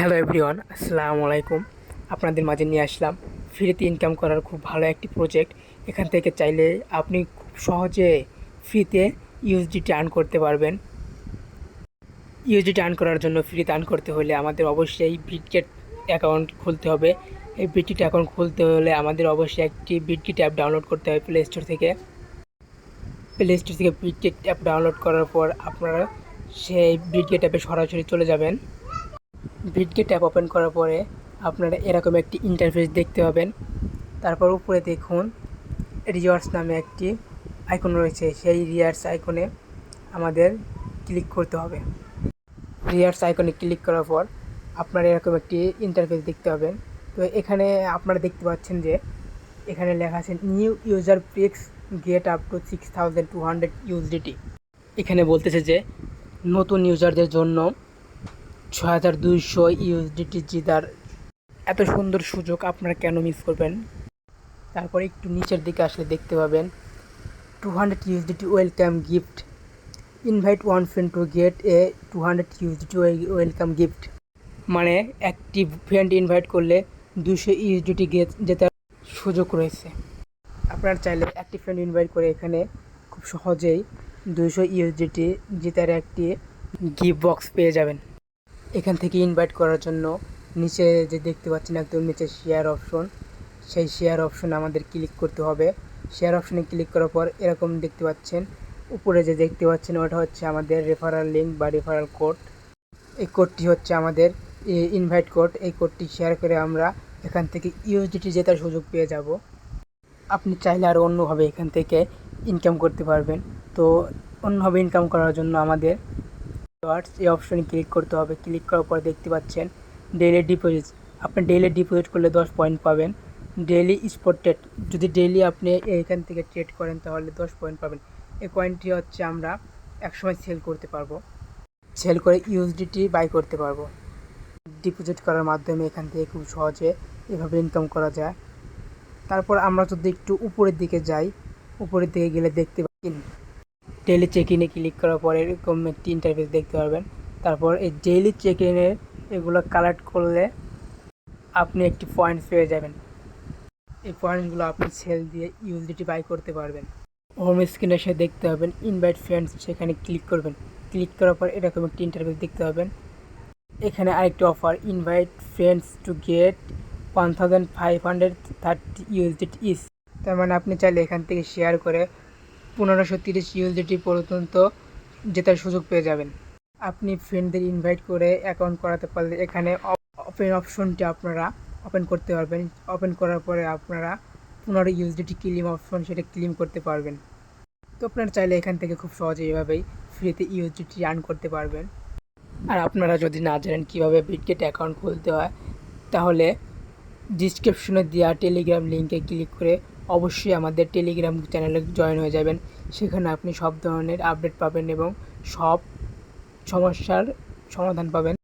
Hello everyone, আসসালামু আলাইকুম। আপনাদের মাঝে নিয়ে আসলাম ফ্রিতে ইনকাম করার খুব ভালো একটি প্রজেক্ট এখান থেকে চাইলে আপনি খুব সহজে ফ্রিতে ইউএসডিটি আর্ন করতে পারবেন। ইউএসডিটি আর্ন করার জন্য ফ্রিতে আর্ন করতে হলে আমাদের অবশ্যই বিটগেট অ্যাকাউন্ট খুলতে হবে। এই বিটগেট অ্যাকাউন্ট খুলতে হলে আমাদের অবশ্যই একটি বিটগেট অ্যাপ ডাউনলোড করতে হবে প্লে স্টোর থেকে। প্লে স্টোর থেকে বিটগেট অ্যাপ ডাউনলোড করার পর আপনারা সেই বিটগেট অ্যাপে সরাসরি চলে যাবেন। ভিটগেট অ্যাপ ওপেন করার পরে আপনারা এরকম একটি ইন্টারফেস দেখতে পাবেন। তারপর উপরে দেখুন রিওয়ার্ডস নামে একটি আইকন রয়েছে। সেই রিয়ার্স আইকনে আমাদের ক্লিক করতে হবে। রিয়ার্স আইকনে ক্লিক করার পর আপনারা এরকম একটি ইন্টারফেস দেখতে পাবেন। তো এখানে আপনারা দেখতে পাচ্ছেন যে এখানে লেখা আছে new user prize get up to six thousand two hundred USDT এখানে বলতেছে যে, নতুন ইউজারদের জন্য ছ হাজার ইউএসডিটি জিতার এত সুন্দর সুযোগ আপনারা কেন মিস করবেন? তারপরে একটু নিচের দিকে আসলে দেখতে পাবেন। Two hundred USDT welcome gift invite one friend to get a two hundred USDT welcome gift মানে একটি ফ্রেন্ড ইনভাইট করলে দুশো ইউএসডিটি জেতার সুযোগ রয়েছে। আপনার চাইলে একটি ফ্রেন্ড ইনভাইট করে এখানে খুব সহজেই দুশো ইউএসডিটি জেতার একটি গিফট বক্স পেয়ে যাবেন। এখান থেকে ইনভাইট করার জন্য নিচে যে দেখতে পাচ্ছেন একদম নিচে শেয়ার অপশন সেই শেয়ার অপশন আমাদের ক্লিক করতে হবে। শেয়ার অপশনে ক্লিক করার পর এরকম দেখতে পাচ্ছেন, উপরে যে দেখতে পাচ্ছেন ওটা হচ্ছে আমাদের রেফারাল লিঙ্ক বা রেফারাল কোড এই কোডটি হচ্ছে আমাদের ইনভাইট কোড এই কোডটি শেয়ার করে আমরা এখান থেকে ইউএসডিটি জেতার সুযোগ পেয়ে যাব। আপনি চাইলে আরও অন্যভাবে এখান থেকে ইনকাম করতে পারবেন। তো অন্যভাবে ইনকাম করার জন্য আমাদের ওয়ার্ডস এই অপশনে ক্লিক করতে হবে। ক্লিক করার পর দেখতে পাচ্ছেন ডেইলি ডিপোজিট আপনি ডেইলি ডিপোজিট করলে দশ পয়েন্ট পাবেন। ডেইলি স্পটেড যদি ডেইলি আপনি এইখান থেকে ট্রেড করেন, তাহলে দশ পয়েন্ট পাবেন। এই পয়েন্টটি হচ্ছে আমরা একসময় সেল করতে পারব। সেল করে ইউএসডিটি বাই করতে পারব। ডিপোজিট করার মাধ্যমে এখান থেকে খুব সহজে এভাবে ইনকাম করা যায়। তারপর আমরা যদি একটু উপরের দিকে যাই, উপরের দিকে গেলে দেখতে পাচ্ছি ডেইলি চেক ইনে ক্লিক করার পরে এরকম একটি ইন্টারফেস দেখতে পারবেন। তারপর এই ডেইলি চেক ইনে এগুলো কালেক্ট করলে আপনি একটি পয়েন্টস পেয়ে যাবেন। এই পয়েন্টসগুলো আপনি সেল দিয়ে ইউএসডিটি বাই করতে পারবেন। হোম স্ক্রিনে এসে দেখতে পাবেন ইনভাইট ফ্রেন্ডস সেখানে ক্লিক করবেন। ক্লিক করার পর এরকম একটি ইন্টারফেস দেখতে পাবেন। এখানে আরেকটি offer invite friends to get one thousand five hundred thirty USDT is তার মানে আপনি চাইলে এখান থেকে শেয়ার করে পনেরোশো তিরিশ ইউএসডিটি পর্যন্ত জেতার সুযোগ পেয়ে যাবেন। আপনি ফ্রেন্ডদের ইনভাইট করে অ্যাকাউন্ট করাতে পারলে এখানে ওপেন অপশনটি আপনারা ওপেন করতে পারবেন। ওপেন করার পরে আপনারা পনেরো ইউএসডিটি ক্লিম অপশন সেটা ক্লিম করতে পারবেন। তো আপনারা চাইলে এখান থেকে খুব সহজে এইভাবেই ফ্রিতে ইউএসডিটি আর্ন করতে পারবেন। আর আপনারা যদি না জানেন কীভাবে বিটগেট অ্যাকাউন্ট খুলতে হয়, তাহলে ডিসক্রিপশনে দেওয়া টেলিগ্রাম লিঙ্কে ক্লিক করে অবশ্যই আমাদের টেলিগ্রাম চ্যানেলে জয়েন হয়ে যাবেন। সেখানে আপনি সব ধরনের আপডেট পাবেন এবং সব সমস্যার সমাধান পাবেন।